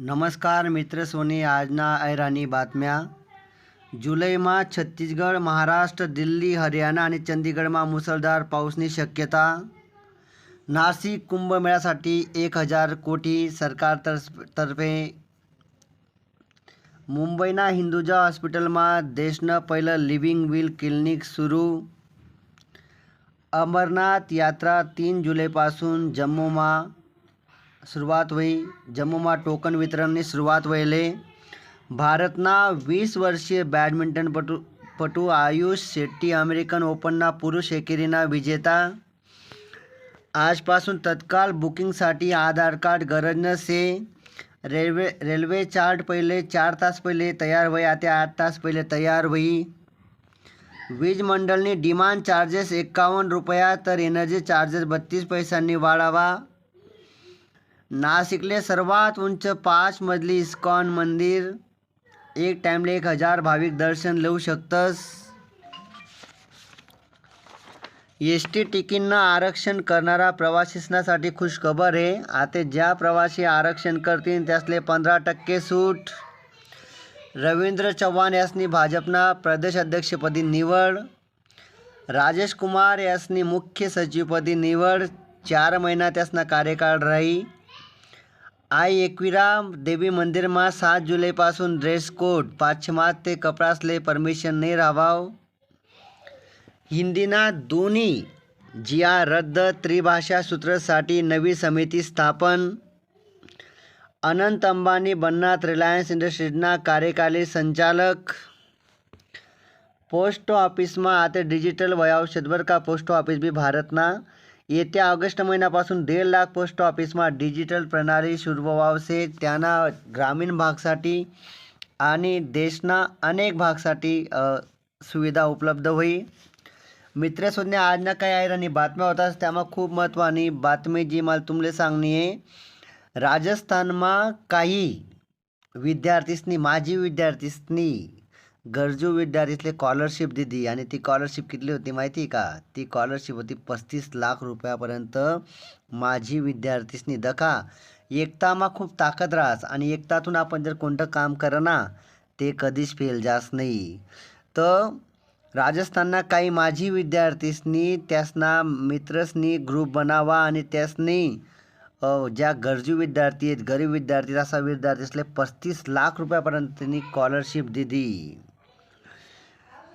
नमस्कार मित्र सोने आजना ऐराणी बातम्या. जुलैमा छत्तीसगड महाराष्ट्र दिल्ली हरियाणा आणि चंदीगडमा मुसळधार पाऊसनी शक्यता. नाशिक कुंभमेळ्यासाठी एक हजार कोटी सरकार तर्फ तर्फे. मुंबईना हिंदुजा हॉस्पिटलमा देशनं पहिलं लिव्हिंग विल क्लिनिक सुरू. अमरनाथ यात्रा तीन जुलैपासून जम्मूमा. जम्मूमा सुरुवात होई जम्मूमा टोकन वितरणनी सुरुवात व्हायले भारतना वीस वर्षीय बॅडमिंटनपटू पटू आयुष शेट्टी अमेरिकन ओपनना पुरुष एकेरीना विजेता आजपासून तत्काळ बुकिंगसाठी आधार कार्ड गरज नसे रेल्वे रेल्वे चार्ट पहिले चार तास पहिले तयार व्हाई आता आठ तास पहिले तयार होई वीज मंडळनी डिमांड चार्जेस एक्कावन्न रुपया तर एनर्जी चार्जेस बत्तीस पैशांनी वाढावा नाशिकले सर्वात उंच पाच मजली इस्कॉन मंदिर. एक टाईमले एक हजार भाविक दर्शन घेऊ शकतस. एस टी तिकीटनं आरक्षण करणारा प्रवासींसाठी खुशखबर आहे. आता ज्या प्रवासी आरक्षण करतील त्यासले पंधरा टक्के सूट. रवींद्र चव्हाण यासनी भाजपना प्रदेशाध्यक्षपदी निवड. राजेश कुमार यासनी मुख्य सचिवपदी निवड. चार महिना त्यासना कार्यकाळ राही. आई एकविरा देवी मंदिरमा सात जुलैपासून ड्रेस कोड पाश्चिमात्य कपडासले परमिशन नाही राहावाव हिंदीना दोन्ही जिया रद्द त्रिभाषा सूत्रसाठी नवी समिती स्थापन अनंत अंबानी बननात रिलायन्स इंडस्ट्रीजना कार्यकारी संचालक पोस्ट ऑफिसमा आता डिजिटल वयावशेतभर का पोस्ट ऑफिस बी भारतना येत्या ऑगस्ट महिन्यापासून दीड लाख पोस्ट ऑफिसमा डिजिटल प्रणाली सुरू व्हावसे. त्यांना ग्रामीण भागसाठी आणि देशना अनेक भागसाठी सुविधा उपलब्ध होई. मित्र सुज्ञा आजना काय आहे आणि बातम्या होतात त्यामा खूप महत्त्वानी बातमी जी मला तुमले सांगणी आहे राजस्थानमा काही विद्यार्थीसनी माजी विद्यार्थीसनी गरजू विद्यार्थीसले स्कॉलरशिप दिली आणि ती स्कॉलरशिप किती होती माहिती आहे का? ती स्कॉलरशिप होती पस्तीस लाख रुपयापर्यंत माझी विद्यार्थीसनी. दखा एकतामा खूप ताकद राहस आणि एकतातून आपण जर कोणतं काम करा ना ते कधीच फेल जास नाही. तर राजस्थानना काही माझी विद्यार्थीसनी त्यासना मित्रसनी ग्रुप बनावा आणि त्यासनी ज्या गरजू विद्यार्थी आहेत गरीब विद्यार्थी असा विद्यार्थीसले पस्तीस लाख रुपयापर्यंत त्यांनी स्कॉलरशिप दिली.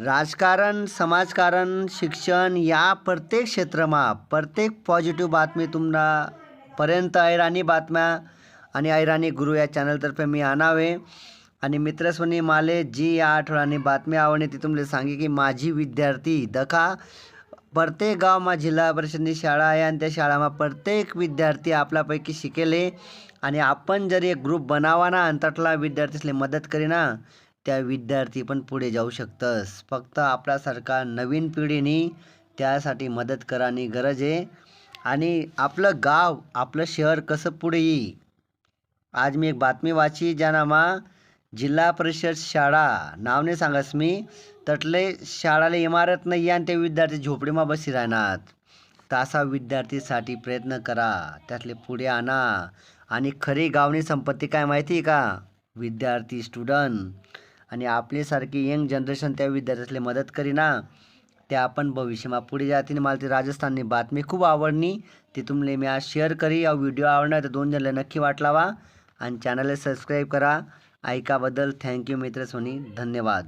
राजकारण समाजकारण शिक्षण या प्रत्येक क्षेत्रमा प्रत्येक पॉझिटिव्ह बातमी तुम्हाला पर्यंत ऐराणी बातम्या. आणि ऐराणी गुरु या चॅनलतर्फे मी आणावे. आणि मित्रस्वनी माले जी या आठवड्याने बातमी आवडणे ती तुम्हाला सांगे की माझी विद्यार्थी दखा. प्रत्येक गावमा जिल्हा परिषदनी शाळा आहे आणि त्या शाळामा प्रत्येक विद्यार्थी आपल्यापैकी शिकेले आणि आपण जर एक ग्रुप बनावा ना आणि विद्यार्थीसले मदत करीना. त्या विद्यार्थी पण पुढे जाऊ शकतस. फक्त आपल्यासारखा नवीन पिढीने त्यासाठी मदत करानी गरज आहे. आणि आपलं गाव आपलं शहर कसं पुढे येईल? आज मी एक बातमी वाची ज्यानामा जिल्हा परिषद शाळा नाव नाही सांगस मी तटले शाळाला इमारत नाही आणि ते विद्यार्थी झोपडीमा बसी राहणार. तासा विद्यार्थीसाठी प्रयत्न करा त्यातले पुढे आणा. आणि खरी गावनी संपत्ती काय माहिती आहे का? विद्यार्थी स्टुडंट आणि आपल्यासारखी यंग जनरेशन त्या विद्यार्थ्यासले मदत करीना त्या आपण भविष्यमा पुढे जातील. मला ती राजस्थाननी बातमी खूप आवडली ती तुमले मी आज शेअर करी. या व्हिडिओ आवडणार तर दोन जणला नक्की वाटलावा आणि चॅनलला सबस्क्राईब करा. ऐकाबद्दल थँक्यू मित्र सोनी. धन्यवाद.